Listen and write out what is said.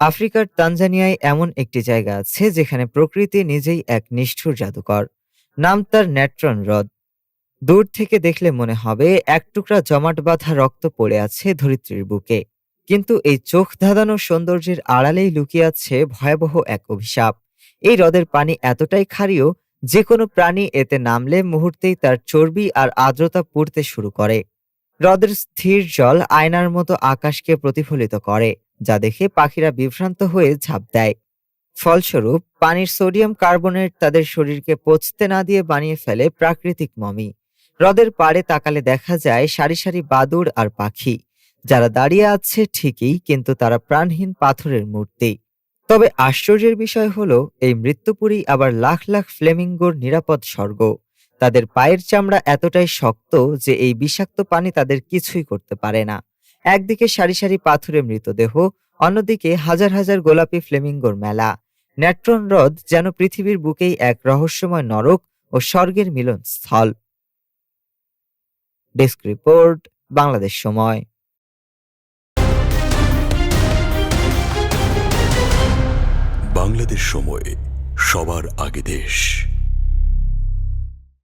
আফ্রিকার তানজানিয়ায় এমন একটি জায়গা আছে যেখানে প্রকৃতি নিজেই এক নিষ্ঠুর জাদুকর। নাম তার ন্যাট্রন হ্রদ। দূর থেকে দেখলে মনে হবে এক টুকরা জমাট বাঁধা রক্ত পড়ে আছে ধরিত্রীর বুকে। কিন্তু এই চোখ ধাঁধানো সৌন্দর্যের আড়ালেই লুকিয়ে আছে ভয়াবহ এক অভিশাপ। এই হ্রদের পানি এতটাই ক্ষারীয় যে কোনো প্রাণী এতে নামলে মুহূর্তেই তার চর্বি আর আর্দ্রতা পুড়তে শুরু করে। হ্রদের স্থির জল আয়নার মতো আকাশকে প্রতিফলিত করে, যা দেখে পাখিরা বিভ্রান্ত হয়ে ঝাঁপ দেয়। ফলস্বরূপ, পানির সোডিয়াম কার্বনেট তাদের শরীরকে পচতে না দিয়ে বানিয়ে ফেলে প্রাকৃতিক মমি। হ্রদের পাড়ে তাকালে দেখা যায় সারি সারি বাদুড় আর পাখি। যারা দাঁড়িয়ে আছে ঠিকই, কিন্তু তারা প্রাণহীন পাথরের মূর্তি। তবে আশ্চর্যের বিষয় হলো, এই মৃত্যুপুরী আবার লাখ লাখ ফ্লেমিঙ্গোর নিরাপদ স্বর্গ। তাদের পায়ের চামড়া এতটাই শক্ত যে এই বিষাক্ত পানি তাদের কিছুই করতে পারে না। একদিকে সারি সারি পাথুরে মৃতদেহ, অন্যদিকে হাজার হাজার গোলাপি ফ্লেমিঙ্গোর মেলা। ন্যাট্রন হ্রদ যেন পৃথিবীর বুকেই এক রহস্যময় নরক ও স্বর্গের মিলন স্থল ডেস্ক রিপোর্ট, বাংলাদেশ সময়। বাংলাদেশ সময়, সবার আগে দেশ।